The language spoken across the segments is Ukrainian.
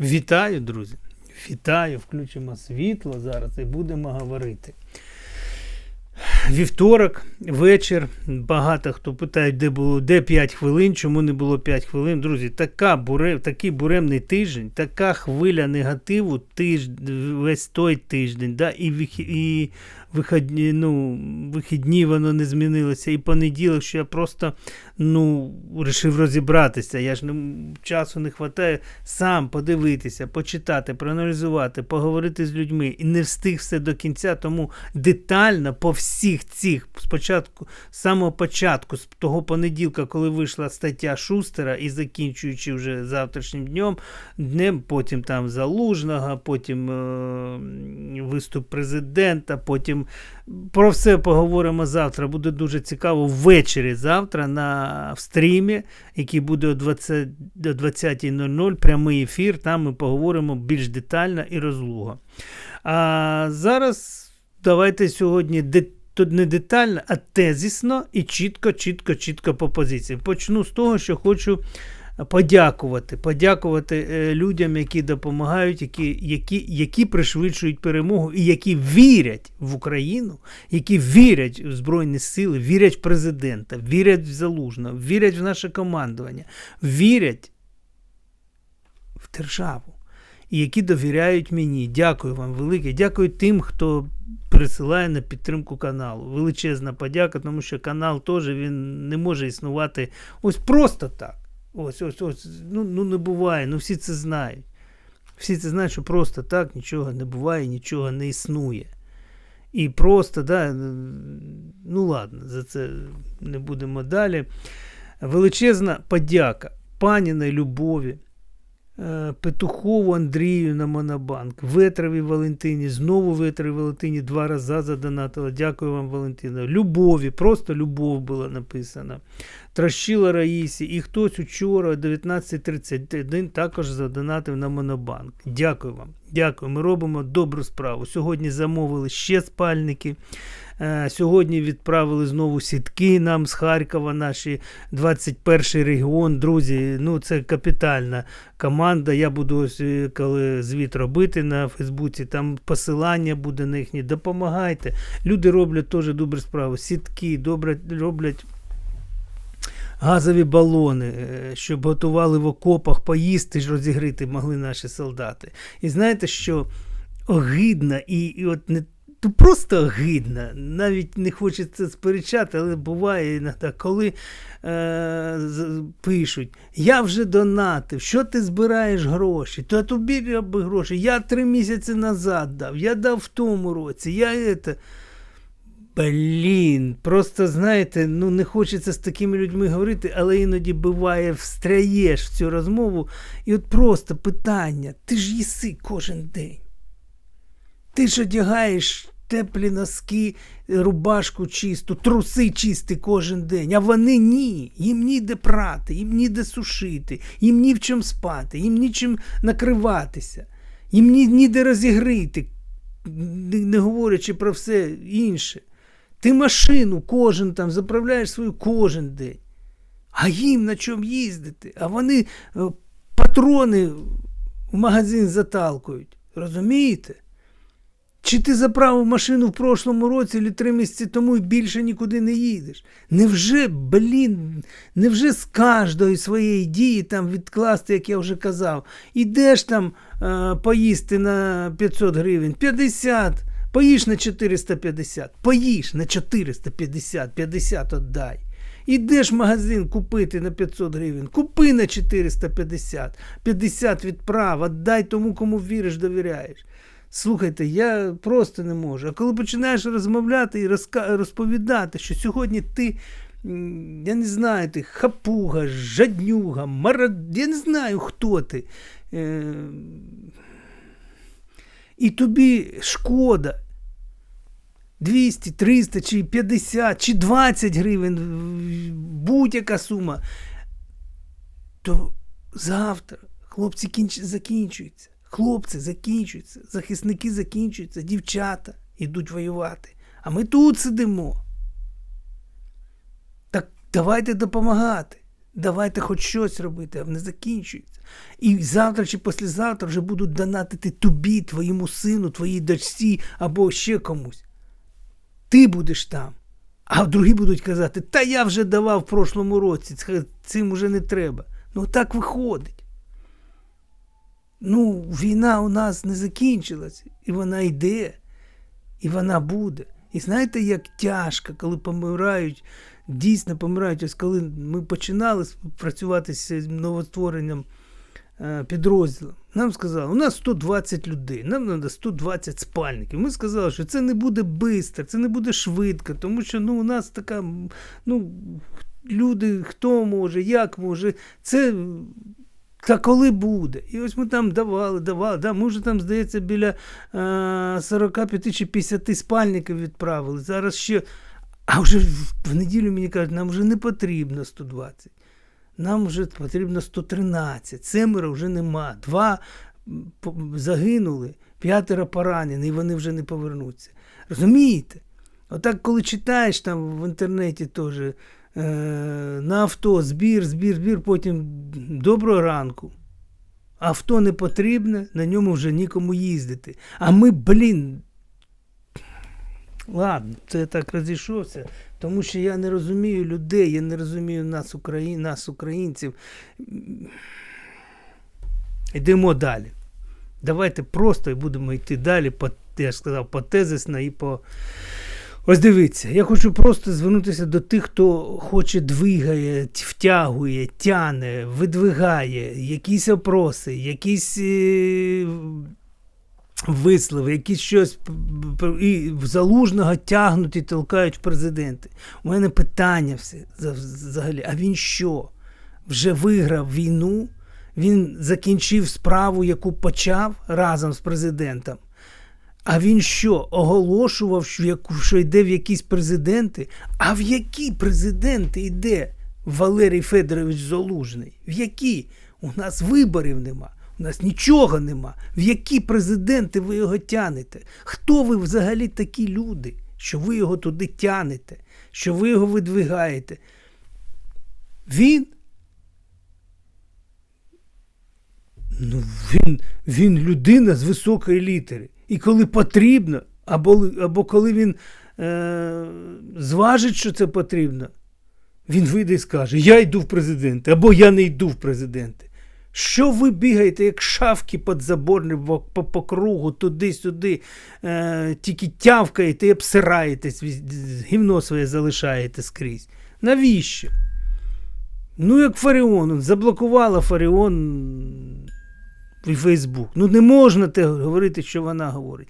Вітаю, друзі! Вітаю! Включимо світло зараз і будемо говорити. Вівторок, вечір. Багато хто питає, де було де 5 хвилин, чому не було 5 хвилин. Друзі, така буре, такий буремний тиждень, така хвиля негативу тиж, весь той тиждень. Да? І, і вихідні, ну, вихідні воно не змінилося. І понеділок, що я просто ну, вирішив розібратися. Я ж не, часу не вистачає сам подивитися, почитати, проаналізувати, поговорити з людьми. І не встиг все до кінця, тому детально по всіх цих спочатку, з самого початку, з того понеділка, коли вийшла стаття Шустера, і закінчуючи вже завтрашнім днем, днем, потім там Залужного, потім е, виступ президента, потім про все поговоримо завтра. Буде дуже цікаво ввечері завтра на в стрімі, який буде о 20 20.00, прямий ефір. Там ми поговоримо більш детально і розлуго. А зараз давайте сьогодні тут не детально, а тезісно і чітко, чітко, чітко по позиції. Почну з того, що хочу подякувати. Подякувати е, людям, які допомагають, які, які, які пришвидшують перемогу і які вірять в Україну, які вірять в Збройні Сили, вірять в президента, вірять в Залужного, вірять в наше командування, вірять в державу. І які довіряють мені. Дякую вам велике. Дякую тим, хто присилає на підтримку каналу. Величезна подяка, тому що канал теж він не може існувати ось просто так. Ось, ось, ось. Ну, ну не буває. Ну всі це знають. Всі це знають, що просто так нічого не буває, нічого не існує. І просто, да, ну ладно, за це не будемо далі. Величезна подяка паніної Любові, е, Петухову Андрію на Монобанк, Ветрові Валентині, знову Ветрові Валентині два рази задонатила. Дякую вам, Валентина. Любові, просто любов була написана. Трощила Раїсі, і хтось учора о 19.31 також задонатив на Монобанк. Дякую вам. Дякую. Ми робимо добру справу. Сьогодні замовили ще спальники. Е, Сьогодні відправили знову сітки нам з Харкова, наші 21 регіон. Друзі, ну це капітальна команда. Я буду ось, е, коли звіт робити на Фейсбуці, там посилання буде на їхні. Допомагайте. Люди роблять теж добру справу. Сітки добре роблять. Газові балони, е, щоб готували в окопах поїсти ж розігріти могли наші солдати. І знаєте, що огидно, і, і от не ну, просто огидно, навіть не хочеться сперечати, але буває іноді, коли е, пишуть: Я вже донатив, що ти збираєш гроші? То тобі гроші. Я три місяці назад дав, я дав в тому році, я это. Блін, просто знаєте, ну не хочеться з такими людьми говорити, але іноді буває, встряєш в цю розмову, і от просто питання: ти ж їси кожен день. Ти ж одягаєш теплі носки, рубашку чисту, труси чисті кожен день, а вони ні. Їм ніде прати, їм ніде сушити, їм ні в чому спати, їм нічим накриватися, їм ні, ніде розігріти, не, не говорячи про все інше. Ти машину кожен там заправляєш свою кожен день. А їм на чому їздити? А вони е, патрони в магазин заталкують. Розумієте? Чи ти заправив машину в прошлому році, чи три місяці тому і більше нікуди не їдеш? Невже, блін, невже з кожної своєї дії там відкласти, як я вже казав, ідеш там е, поїсти на 500 гривень, 50, поїж на 450, поїж на 450, 50 отдай. Ідеш в магазин купити на 500 гривень, купи на 450, 50 відправ, отдай тому, кому віриш, довіряєш. Слухайте, я просто не можу. А коли починаєш розмовляти і розповідати, що сьогодні ти, я не знаю, ти хапуга, жаднюга, марад... я не знаю, хто ти. Е... І тобі шкода. 200, 300, чи 50, чи 20 гривень, будь-яка сума, то завтра хлопці кінч... закінчуються. Хлопці закінчуються, захисники закінчуються, дівчата йдуть воювати. А ми тут сидимо. Так давайте допомагати. Давайте хоч щось робити, а не закінчується. І завтра чи післязавтра вже будуть донатити тобі, твоєму сину, твоїй дочці або ще комусь. Ти будеш там. А другі будуть казати, та я вже давав в прошлому році, цим уже не треба. Ну так виходить. Ну, війна у нас не закінчилась, і вона йде, і вона буде. І знаєте, як тяжко, коли помирають, дійсно помирають. Ось коли ми починали працювати з новостворенням підрозділом, нам сказали, у нас 120 людей, нам треба 120 спальників. Ми сказали, що це не буде швидко, це не буде швидко, тому що ну, у нас така, ну, люди, хто може, як може, це. Та коли буде? І ось ми там давали, давали. Да, ми вже там, здається, біля е, 45 чи 50 спальників відправили. Зараз ще. А вже в- в неділю мені кажуть, нам вже не потрібно 120. Нам вже потрібно 113. Семеро вже нема. Два загинули, п'ятеро поранені, і вони вже не повернуться. Розумієте? Отак, коли читаєш там в інтернеті теж е, на авто збір, збір, збір, потім доброго ранку. Авто не потрібне, на ньому вже нікому їздити. А ми, блін. Ладно, це так розійшовся, тому що я не розумію людей, я не розумію нас, Украї... нас українців. Йдемо далі. Давайте просто будемо йти далі, по, я ж сказав, по тезисно і по. Ось дивіться, я хочу просто звернутися до тих, хто хоче двигає, втягує, тяне, видвигає, якісь опроси, якісь е, вислови, якісь щось і залужного тягнуть і толкають в президенти. У мене питання все взагалі. А він що? Вже виграв війну? Він закінчив справу, яку почав разом з президентом. А він що, оголошував, що йде в якісь президенти? А в які президенти йде Валерій Федорович Залужний? В які? У нас виборів нема. У нас нічого нема. В які президенти ви його тянете? Хто ви взагалі такі люди, що ви його туди тянете, що ви його видвигаєте? Він Ну, він, він людина з високої літери. І коли потрібно, або, або коли він е, зважить, що це потрібно, він вийде і скаже: Я йду в президенти, або я не йду в президенти. Що ви бігаєте, як шавки підзаборні по, по, по кругу, туди-сюди, е, тільки тявкаєте і обсираєтесь, гівно своє залишаєте скрізь. Навіщо? Ну, як Фаріон, заблокувала Фаріон і Фейсбук. Ну, не можна те говорити, що вона говорить.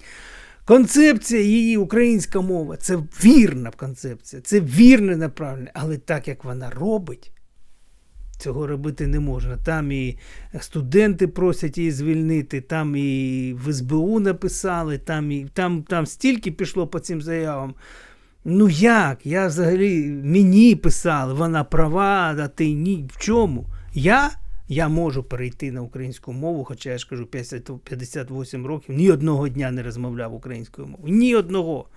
Концепція її українська мова це вірна концепція, це вірне направлення, але так як вона робить, цього робити не можна. Там і студенти просять її звільнити, там і в СБУ написали, там, і, там, там стільки пішло по цим заявам. Ну як? Я взагалі мені писали, вона права, а ти ні. В чому? Я? Я можу перейти на українську мову, хоча я ж кажу 50, 58 років, ні одного дня не розмовляв українською мовою. Ні одного.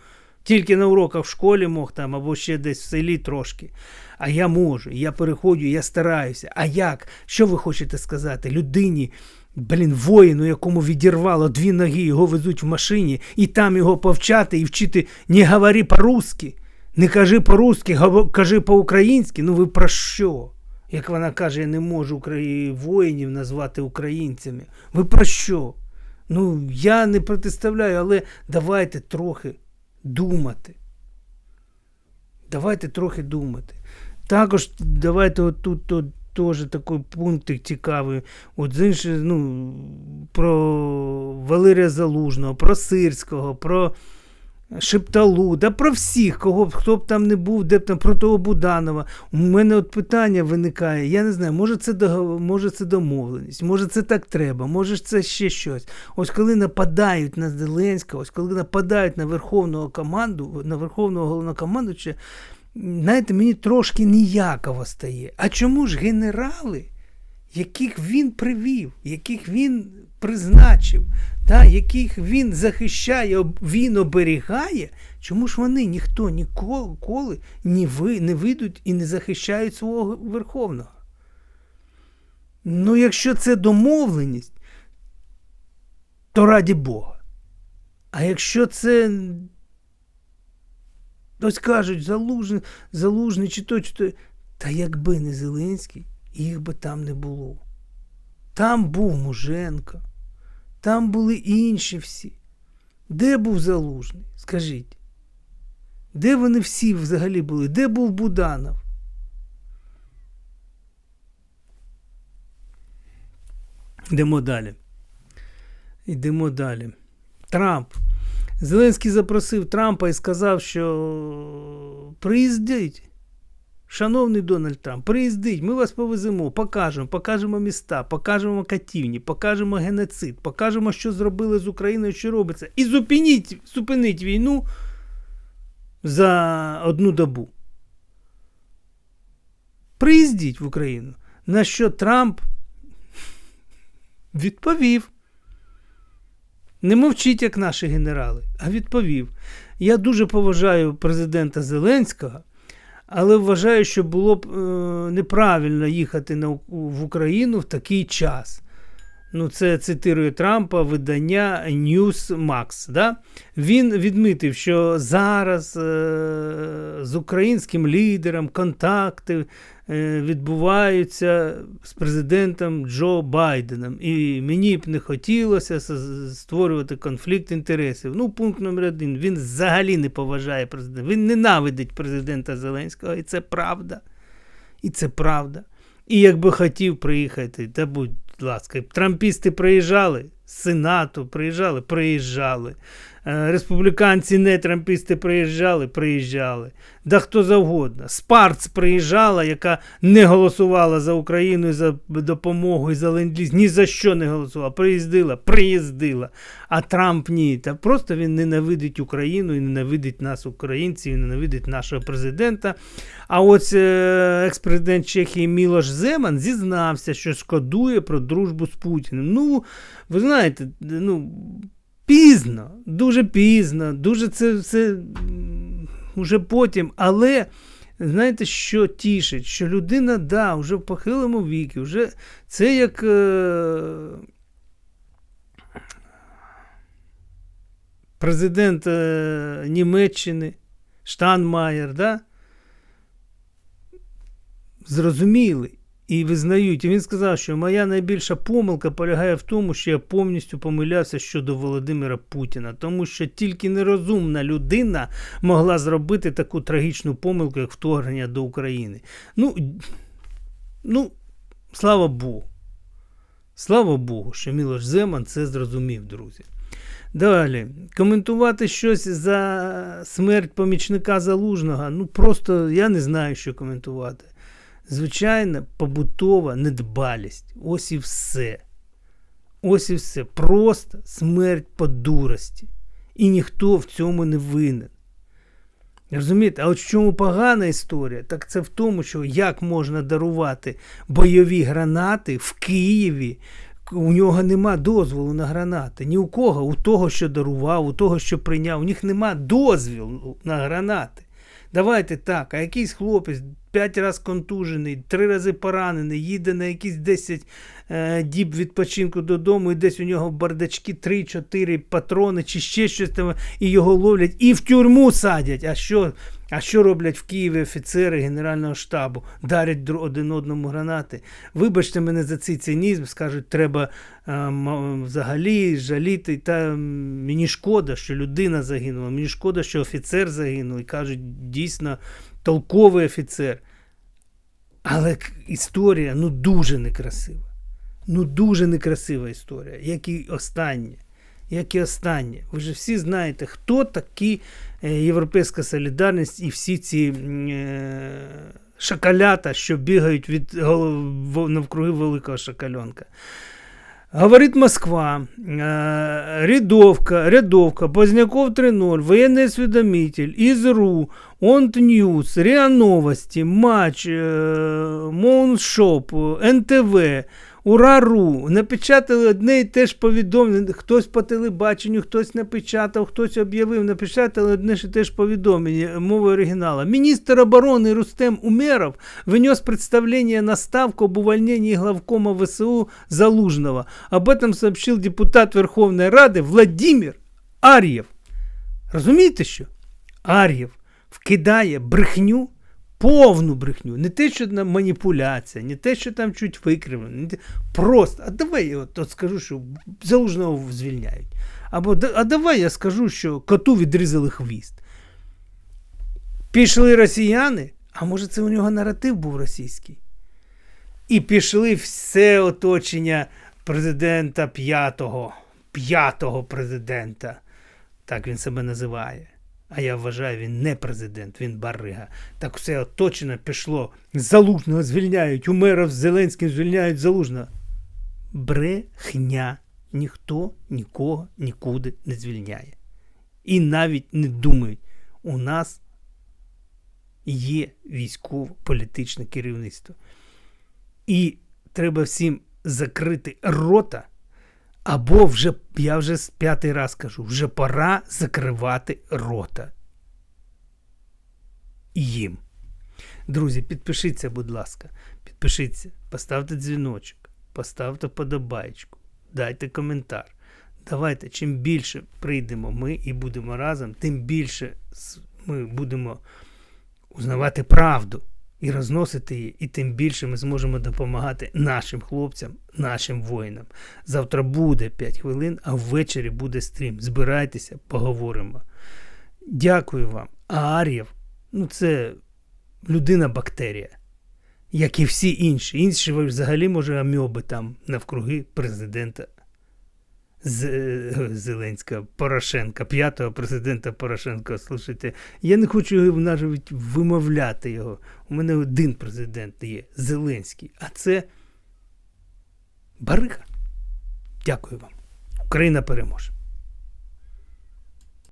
Тільки на уроках в школі мог там або ще десь в селі трошки. А я можу, я переходжу, я стараюся. А як? Що ви хочете сказати? Людині, блін, воїну, якому відірвало дві ноги, його везуть в машині, і там його повчати і вчити не говори по-русски, не кажи по-русски, кажи по-українськи. Ну ви про що? Як вона каже, я не можу воїнів назвати українцями. Ви про що? Ну, я не протиставляю, але давайте трохи думати. Давайте трохи думати. Також давайте от тут то, теж такий пунктик цікавий. От з іншої, ну, про Валерія Залужного, про Сирського, про Шепталу, да про всіх, кого б хто б там не був, де б там про того Буданова. У мене от питання виникає. Я не знаю, може це може це домовленість, може це так треба, може це ще щось. Ось коли нападають на Зеленського, ось коли нападають на Верховного команду, на Верховного головнокомандуюча, знаєте, мені трошки ніяково стає. А чому ж генерали, яких він привів, яких він призначив, та, яких він захищає, він оберігає, чому ж вони ніхто ніколи коли не, ви, не вийдуть і не захищають свого верховного? Ну, якщо це домовленість, то раді Бога. А якщо це. Ось кажуть, залужний, залужний чи то, чи то. Та якби не Зеленський, їх би там не було. Там був Муженко, там були інші всі. Де був залужний? Скажіть? Де вони всі взагалі були? Де був Буданов? Йдемо далі. Йдемо далі. Трамп. Зеленський запросив Трампа і сказав, що приїздіть. Шановний Дональд Трамп, приїздіть, ми вас повеземо, покажемо, покажемо міста, покажемо катівні, покажемо геноцид, покажемо, що зробили з Україною, що робиться. І зупиніть, зупиніть війну за одну добу. Приїздіть в Україну. На що Трамп відповів. Не мовчіть, як наші генерали, а відповів. Я дуже поважаю президента Зеленського, але вважаю, що було б е, неправильно їхати на, в Україну в такий час. Ну, це цитирую Трампа видання Newsmax. Да? Він відмітив, що зараз е, з українським лідером контакти е, відбуваються з президентом Джо Байденом. І мені б не хотілося створювати конфлікт інтересів. Ну, пункт номер один. Він взагалі не поважає президента. Він ненавидить президента Зеленського, і це правда. І це правда. І якби хотів приїхати, та будь ласка, трампісти приїжджали, Сенату приїжджали, приїжджали. Е, республіканці, не трампісти приїжджали, приїжджали. Да хто завгодно. Спарц приїжджала, яка не голосувала за Україну за допомогу і за ленд-ліз, ні за що не голосувала. Приїздила, приїздила. А Трамп ні. Та просто він ненавидить Україну і ненавидить нас, українців, і ненавидить нашого президента. А ось е екс-президент Чехії Мілош Земан зізнався, що шкодує про дружбу з Путіним. Ну, ви знаєте, ну. Пізно, дуже пізно, дуже це все вже потім. Але знаєте, що тішить? Що людина, да, вже в похилому віці, вже це як е, президент е, Німеччини Штанмаєр, да? зрозумілий і визнають. І він сказав, що моя найбільша помилка полягає в тому, що я повністю помилявся щодо Володимира Путіна, тому що тільки нерозумна людина могла зробити таку трагічну помилку, як вторгнення до України. Ну, ну, слава Богу. Слава Богу, що Мілош Земан це зрозумів, друзі. Далі, коментувати щось за смерть помічника залужного. Ну, просто я не знаю, що коментувати. Звичайна побутова недбалість. Ось і все. Ось і все. Просто смерть по дурості. І ніхто в цьому не винен. Розумієте, а от в чому погана історія, так це в тому, що як можна дарувати бойові гранати в Києві. У нього нема дозволу на гранати. Ні у кого, у того, що дарував, у того, що прийняв, у них нема дозволу на гранати. Давайте так, а якийсь хлопець п'ять разів контужений, три рази поранений, їде на якісь 10 е, діб відпочинку додому, і десь у нього бардачки 3-4 патрони чи ще щось там, і його ловлять, і в тюрму садять. А що а що роблять в Києві офіцери Генерального штабу? Дарять один одному гранати. Вибачте мене за цей цинізм, скажуть, треба е, взагалі жаліти. Та мені шкода, що людина загинула, мені шкода, що офіцер загинув. І кажуть, дійсно толковий офіцер. Але історія ну дуже некрасива. Ну дуже некрасива історія, як і остання. Як і останнє. Ви ж всі знаєте, хто такі е, Європейська солідарність і всі ці е, шакалята, що бігають від навкруги великого шакальонка. Говорит Москва, э, рядовка, рядовка, Поздняков 3.0, военный осведомитель, ИЗРУ, Онт Ньюс, РИА Новости, Матч, э, Моуншоп, НТВ, Урару напечатали одне і те ж повідомлення. Хтось по телебаченню, хтось напечатав, хтось об'явив, напечатали одне і те ж повідомлення мовою оригінала. Міністр оборони Рустем Умеров внес представление на ставку об увольнении главкома ВСУ Залужного. Об этом сообщил депутат Верховної Ради Владимир Ар'єв. Розумієте що? Ар'єв вкидає брехню, повну брехню. Не те, що там маніпуляція, не те, що там чуть викривлено. Те, просто, а давай я от, от скажу, що залужного звільняють. Або а давай я скажу, що коту відрізали хвіст. Пішли росіяни, а може це у нього наратив був російський. І пішли все оточення президента п'ятого, п'ятого президента. Так він себе називає. А я вважаю, він не президент, він барига. Так все оточено пішло. Залужного звільняють, умеров з Зеленським звільняють залужного. Брехня. Ніхто нікого нікуди не звільняє. І навіть не думають. У нас є військово-політичне керівництво. І треба всім закрити рота. Або вже, я вже п'ятий раз кажу, вже пора закривати рота. Їм. Друзі, підпишіться, будь ласка. Підпишіться, поставте дзвіночок, поставте подобайку, дайте коментар. Давайте, чим більше прийдемо ми і будемо разом, тим більше ми будемо узнавати правду і розносити її, і тим більше ми зможемо допомагати нашим хлопцям, нашим воїнам. Завтра буде 5 хвилин, а ввечері буде стрім. Збирайтеся, поговоримо. Дякую вам. А Ар'єв, ну це людина-бактерія, як і всі інші. Інші взагалі, може, аміоби там навкруги президента е, Зеленського, Порошенка, п'ятого президента Порошенка. Слушайте, я не хочу навіть вимовляти його. У мене один президент є Зеленський, а це Барига. Дякую вам. Україна переможе.